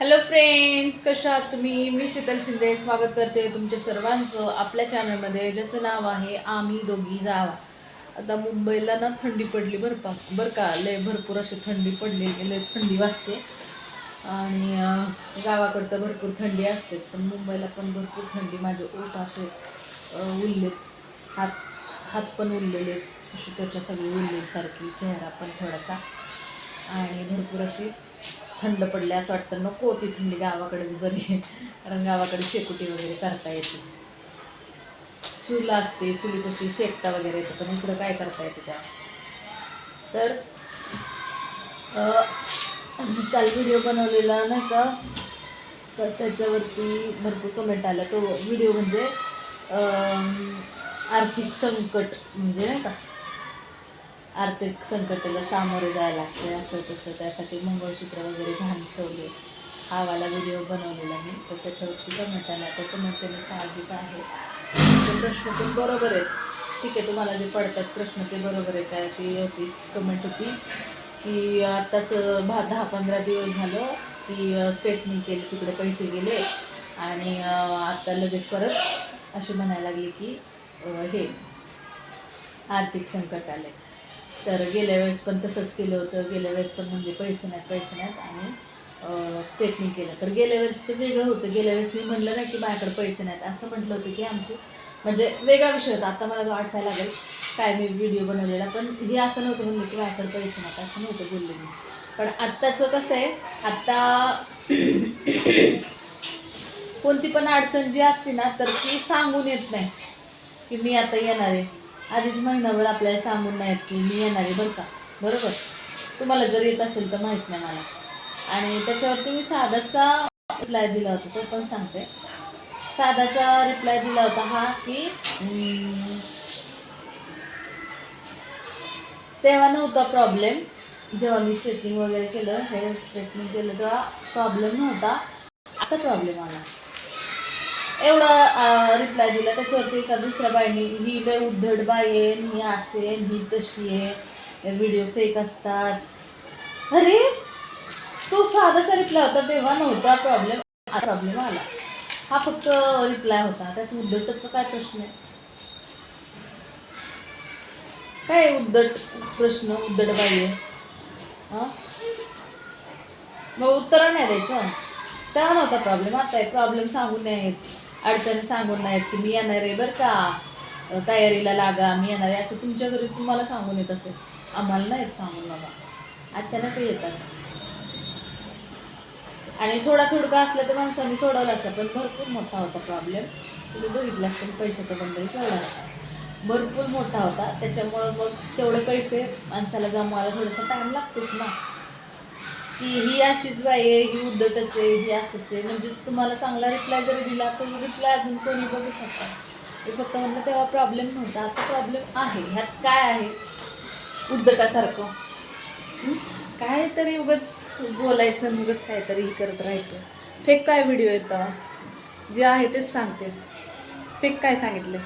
Hello friends कशा आहात तुम्ही? मी शीतल शिंदे. स्वागत करते तुमच्या सर्वांचं आपल्या चॅनलमध्ये ज्याचं नाव आहे आम्ही दोघी जावा. आता मुंबईला ना थंडी पडली बरं पा बरं का लय भरपूर अशी थंडी पडली लय थंडी वाजते. आणि गावाकडं तर भरपूर थंडी असतेच पण मुंबईला पण भरपूर थंडी. माझे ओठ असे उरलेत. हात हात पण उरलेले आहेत. अशी त्वचा सगळी उरलेसारखी चेहरा पण थोडासा. आणि भरपूर अशी थंड पडले असं वाटतं. नको ती थंडी गावाकडेच बरी आहे कारण गावाकडे शेकोटी वगैरे करता येते. चूल असते चुलीपाशी शेकता वगैरे येतं पण इकडं काय करता येते त्या? तर काल व्हिडिओ बनवलेला नाही का? तर त्याच्यावरती भरपूर कमेंट आल्या तो व्हिडिओ म्हणजे आर्थिक संकट म्हणजे नाही का? आर्थिक संकटाला सामोरे जायला लागते असं तसं. त्यासाठी मंगळसूत्र वगैरे घाण ठेवले. हावाला व्हिडिओ बनवलेला मी. तर त्याच्यावरती कमेंट आला. तर कमेंट त्याने साहजिक आहे. तुमचे प्रश्न पण बरोबर आहेत. ठीक आहे तुम्हाला जे पडतात प्रश्न ते बरोबर आहेत. काय ती होती कमेंट होती की आत्ताच भा दहा पंधरा दिवस झालं. ती स्टेटमेंट केली तिकडे पैसे गेले. आणि आत्ता लगेच परत अशी म्हणायला लागली की हे आर्थिक संकट आले तर गेल्या वेळेस पण तसंच केलं होतं. गेल्या वेळेस पण म्हणजे पैसे नाहीत पैसे नाहीत आणि स्टेटमेंट केलं. तर गेल्या वेळेसचं वेगळं होतं. गेल्या वेळेस मी म्हणलं नाही की माझ्याकडे पैसे नाहीत. असं म्हटलं होतं की आमची म्हणजे वेगळा विषय होता. आता मला तो आठवायला लागेल. काय मी व्हिडिओ बनवलेला. पण हे असं नव्हतं म्हणलं की माझ्याकडे पैसे नाहीत. असं नव्हतं बोलले मी. पण आत्ताचं कसं आहे आत्ता कोणती पण अडचण जी असते ना तर ती सांगून येत नाही की मी आता येणार आहे. आधीच महिनाभर आपल्याला सांगून नाही येत की मी येणार आहे बरं का? बरोबर? तुम्हाला जर येत असेल तर माहीत नाही मला. आणि त्याच्यावरती मी साधासा रिप्लाय दिला होता तो पण सांगते. साधाचा रिप्लाय दिला होता हा की तेव्हा नव्हता प्रॉब्लेम जेव्हा मी स्ट्रेटनिंग वगैरे केलं हेअर स्ट्रेटनिंग केलं तेव्हा प्रॉब्लेम नव्हता. आता प्रॉब्लेम आला. एवढा रिप्लाय दिला. त्याच्यावरती एका दुसऱ्या बाईने ही लय उद्धड बाई आहे ही असे आहे ही तशी आहे. व्हिडिओ फेक असतात. अरे तो साधासा रिप्लाय होता तेव्हा नव्हता प्रॉब्लेम हा प्रॉब्लेम आला. हा फक्त रिप्लाय होता. त्यात उद्धटचं काय प्रश्न आहे? काय उद्धट प्रश्न? उद्धट बाई आहे. हां? मग उत्तर नाही द्यायचं. तेव्हा नव्हता प्रॉब्लेम आता आहे. प्रॉब्लेम सांगून नाही येत अडचणी सांगून नाहीत की मी येणार आहे बरं का. तयारीला लागा मी येणार आहे. असं तुमच्या घरी तुम्हाला सांगून येत असेल. आम्हाला नाही सांगून बाबा. अचानक येतात. आणि थोडा थोडका असलं तर माणसांनी सोडवलं असतं पण भरपूर मोठा होता प्रॉब्लेम तुम्ही बघितलं असतं पैशाचा बंडल केवढा होता. भरपूर मोठा होता. त्याच्यामुळं मग तेवढे पैसे माणसाला जमवायला थोडासा टाईम लागतोच ना. की ही अशीच बाई आहे ही उद्धटच आहे ही असंच आहे. म्हणजे तुम्हाला चांगला रिप्लाय जरी दिला तर रिप्लाय अजून कोणी बघू शकता हे फक्त म्हणलं तेव्हा प्रॉब्लेम नव्हता. आता प्रॉब्लेम आहे. ह्यात काय आहे? उद्धटासारखं. हं? काहीतरी उगच बोलायचं उगच काहीतरी हे करत राहायचं. फेक काय व्हिडिओ येतं जे आहे तेच सांगते. फेक काय सांगितलं?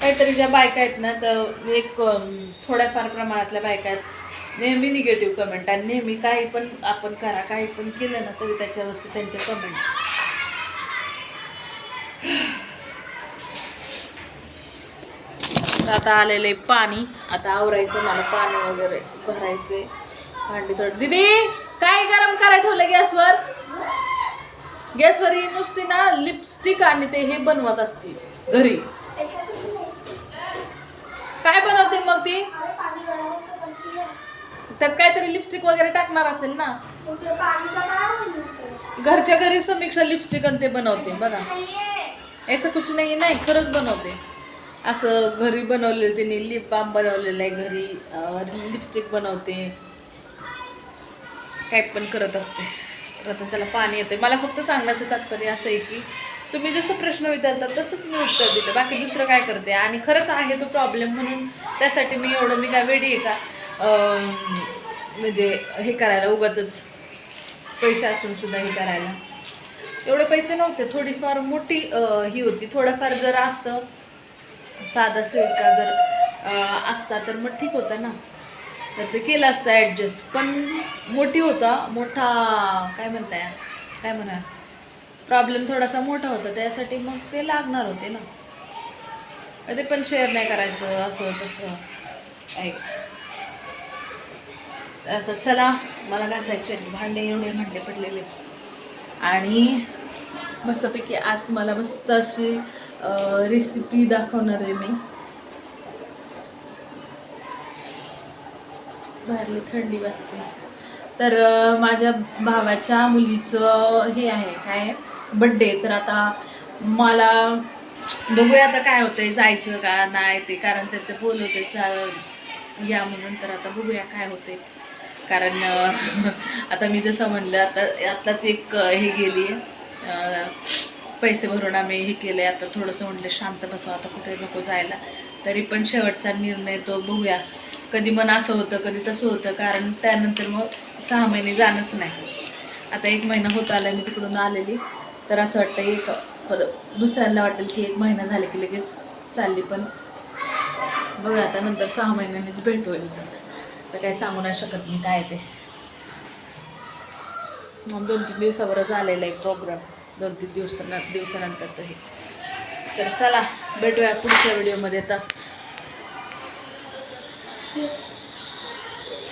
काहीतरी ज्या बायका आहेत ना तर एक थोड्याफार प्रमाणातल्या बायका आहेत नेहमी निगेटिव्ह कमेंट आणि नेहमी काही पण आपण करा काही पण केलं ना तरी त्याच्यावरती त्यांचे कमेंट आता आलेले पाणी. आता आवरायचं मला पाणी वगैरे भरायचे भांडी थोडं दिदी काय गरम करायला ठेवलं गॅसवर गॅसवर ही नुसती ना लिपस्टिक आणि ते हे बनवत असते घरी. काय बनवते मग ती? त्यात काहीतरी लिपस्टिक वगैरे टाकणार असेल ना? घरच्या घरी समीक्षा लिपस्टिक आणि ते बनवते बघा. असं कुछ नाही नाही खरंच बनवते. असं घरी बनवलेलं तिने लिप बाम बनवलेलं आहे घरी लिपस्टिक बनवते. काय पण करत असते. तर आता त्याला पाणी येते मला फक्त सांगण्याचं तात्पर्य असं आहे की तुम्ही जसं प्रश्न विचारतात तसंच मी उत्तर देते. बाकी दुसरं काय करते? आणि खरंच आहे तो प्रॉब्लेम म्हणून त्यासाठी मी एवढं मी काय वेडी आहे का? म्हणजे हे करायला उगाच पैसे असून सुद्धा हे करायला. एवढे पैसे नव्हते थोडीफार मोठी ही होती. थोडंफार जर असतं साधा सेविका जर असता तर मग ठीक होता ना. तर ते केलं असतं ॲडजस्ट पण मोठी होता मोठा काय म्हणताय? काय म्हणा प्रॉब्लेम थोडासा मोठा होता त्यासाठी मग ते लागणार होते ना. ते पण शेअर नाही करायचं असं तसं. ऐक. आता चला मला घासायचे आहेत. भांडे एवढे भांडे पडलेले. आणि मस्तपैकी आज तुम्हाला मस्त अशी रेसिपी दाखवणार आहे मी. बाहेरली थंडी वाजते. तर माझ्या भावाच्या मुलीचं हे आहे काय? बड्डे तर आता मला बघूया आता काय होतंय जायचं का नाही ते कारण ते ते बोलवते चाल या म्हणून. तर आता बघूया काय होते कारण आता मी जसं म्हणलं आता आत्ताच एक हे गेली पैसे भरून आम्ही हे केले आता थोडंसं म्हटलं शांत बसावं आता कुठे नको जायला. तरी पण शेवटचा निर्णय तो बघूया. कधी मन असं होतं कधी तसं होतं कारण त्यानंतर मग सहा महिने जाणंच नाही. आता एक महिना होत आला मी तिकडून आलेली. तर असं वाटतं एक परत दुसऱ्यांना वाटेल की एक महिना झाले की लगेच चालली पण बघा आता नंतर सहा महिन्यांनीच भेट होईल. तर काही सांगू नाही शकत मी काय ते. मग दोन तीन दिवसावरच आलेला आहे प्रोग्राम दोन तीन दिवसानं दिवसानंतर तो हे तर चला भेटूया पुढच्या व्हिडिओमध्ये तर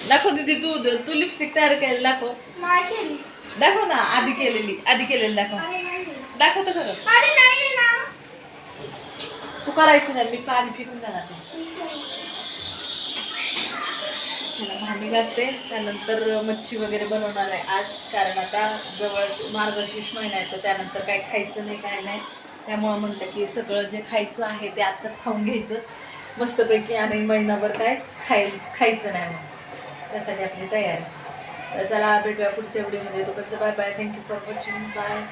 दाखव दीदी तू तू लिपस्टिक तयार केलेली दाखव. दाखव ना आधी केलेली आधी केलेली दाखव. आणि नाही दाखव तर खरं आणि नाही ना. तू करायची नाही मी पाणी फेकून जाणार चला भांडी घासते. त्यानंतर मच्छी वगैरे बनवणार आहे. आज कारण आता जवळ मार्गशीर्ष महिना आहे तर त्यानंतर काय खायचं नाही काय नाही. त्यामुळं म्हटलं की सगळं जे खायचं आहे ते आत्ताच खाऊन घ्यायचं. मस्तपैकी आणि महिनाभर काय खाय खायचं नाही मग त्यासाठी आपली तयारी. तर चला भेटूया पुढच्या व्हिडिओमध्ये. तोपर्यंत bye bye. Thank you for watching bye